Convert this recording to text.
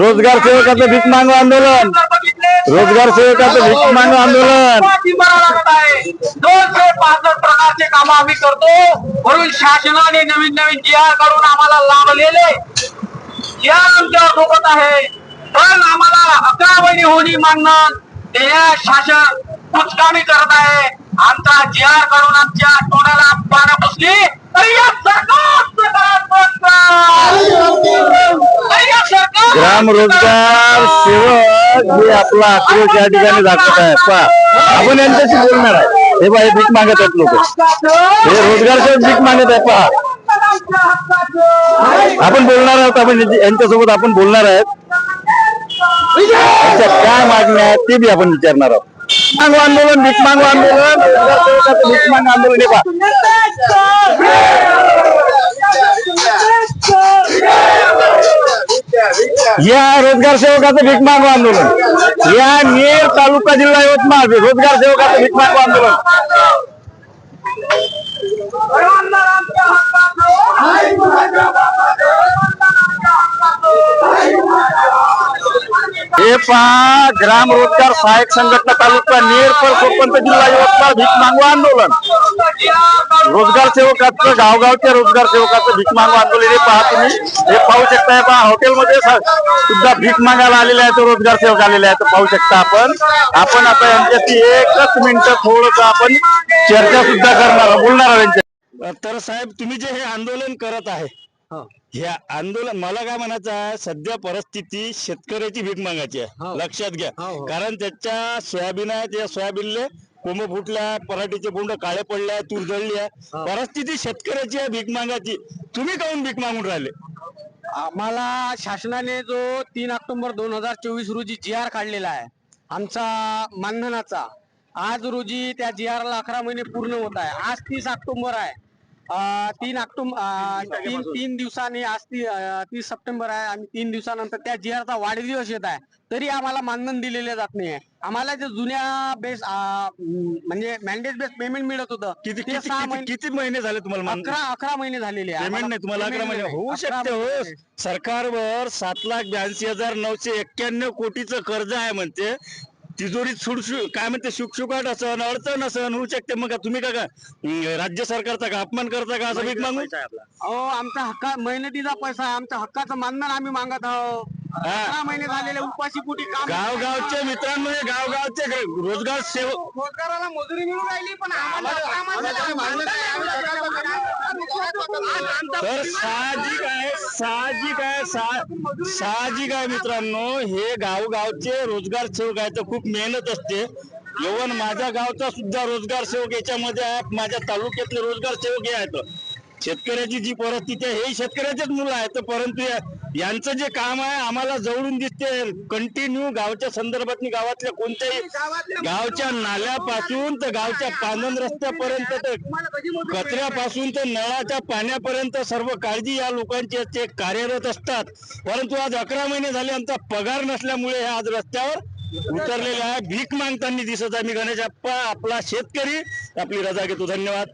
रोजगार सेवकाचं भीक मागू आंदोलन. रोजगार सेवकाचं भीक मागू आंदोलन. दोनशे पासष्ट प्रकारचे काम आम्ही करतो म्हणून शासनाने नवीन नवीन जी आर काढून आम्हाला लाभलेले जी आर सोबत आहे पण आम्हाला अकरा महिने होणी मागणं ते शासन कुचकामी करत आहे. आमचा जी आर काढून आमच्या तोंडाला पानं पुसली. तरी या सरकार सरकार रोजगार सेवक हे आपला आक्रोश या ठिकाणी दाखवत आहे. पहा आपण यांच्याशी बोलणार आहे. हे पहा हे भीक मागत आहेत लोक. हे रोजगार सेवक भीक मागत आहे पहा. आपण बोलणार आहोत आपण यांच्यासोबत आपण बोलणार आहेत. काय मागण्या आहेत ते बी आपण विचारणार आहोत. मागू आंदोलन भीक मागू आंदोलन. रोजगार सेवकाचं भीक मागू आंदोलन. हे पहा. या रोजगार सेवकाचं भीक मागू आंदोलन. या नेर तालुका जिल्हा यवतमाळ रोजगार सेवकाचं भीक मागू आंदोलन. हे पहा ग्राम रोजगार सहायक संघटना तालुका नेर पर सरपंच जिल्हा यवतमाळ भीक मागू आंदोलन. रोजगार सेवकाचं गावगावच्या रोजगार सेवकाचं भीक मागू आंदोलन. हे पहा तुम्ही. हे पाहू शकता पहा हॉटेलमध्ये सुद्धा भीक मागायला आलेले आहेत रोजगार सेवक आलेले आहेत. पाहू शकता आपण. आपण आता यांच्याशी एकच मिनिट थोडस आपण चर्चा सुद्धा करणार बोलणार आहोत तर साहेब तुम्ही जे हे आंदोलन करत आहे ह्या आंदोलन मला काय म्हणायचं आहे सध्या परिस्थिती शेतकऱ्याची भीक मागायची आहे. लक्षात घ्या. कारण त्याच्या सोयाबीन आहे त्या सोयाबीनले कोंब फुटल्या पराठीचे बोंड काळे पडले तूर जळली आहे. परिस्थिती शेतकऱ्याची आहे भीक मागायची. तुम्ही काऊन भीक मागून राहिले? आम्हाला शासनाने जो तीन ऑक्टोबर दोन हजार चोवीस रोजी जी आर काढलेला आहे आमचा मानधनाचा आज रोजी त्या जी ला अकरा महिने पूर्ण होत आहे. आज तीस ऑक्टोबर आहे. तीन ऑक्टोबर तीन तीन दिवसांनी आज ती तीस सप्टेंबर आहे आणि तीन दिवसानंतर त्या जी चा वाढदिवस येत आहे. तरी आम्हाला मानधन दिलेले जात नाही आम्हाला जे जुन्या बेस म्हणजे मॅन्डेट बेस पेमेंट मिळत होतं किती ते सहा किती- महिने किती महिने झाले तुम्हाला अकरा अकरा महिने झालेले आहे. पेमेंट नाही तुम्हाला अकरा महिने. होऊ शकते हो. सरकारवर सात लाख ब्याऐंशी हजार नऊशे एक्क्याण्णव कोटीचं कर्ज आहे म्हणते. तिजोरीत सुडसु काय म्हणते शुकशुकाट असन अडचण असन होऊ शकते. मग तुम्ही का राज्य सरकारचा का अपमान करता का असं भीक मागू अहो आमचा हक्का मेहनतीचा पैसा आहे. आमच्या हक्काचं मानधन आम्ही मागत आहोत. अकरा महिने झालेले उपाशी पोटी काम गावगावचे मित्रांनो हे गावगावचे ग- रोजगार सेवक रोजगाराला मजुरी मिळून राहिली पण आम्हाला तर साहजिक आहे साहजिक आहे सा- साहजिक आहे मित्रांनो. हे गावगावचे रोजगार सेवक आहे तर खूप मेहनत असते. इव्हन माझ्या गावचा सुद्धा रोजगार सेवक याच्यामध्ये आहे. माझ्या तालुक्यातले रोजगार सेवक हे आहेत. शेतकऱ्याची जी परिस्थिती आहे हे शेतकऱ्याचेच मुलं आहेत. परंतु या- यांचं जे काम आहे आम्हाला जवळून दिसते. कंटिन्यू गावच्या संदर्भात गावातल्या कोणत्याही गावच्या नाल्यापासून तर गावच्या पांदन रस्त्यापर्यंत तर कचऱ्यापासून तर नळाच्या पाण्यापर्यंत सर्व काळजी या लोकांची असते कार्यरत असतात. परंतु आज अकरा महिने झाले आमचा पगार नसल्यामुळे हे आज रस्त्यावर उतरलेले आहे. भीक मागताना दिसत आहे. मी गणेश आपला शेतकरी आपली रजा घेतो. धन्यवाद.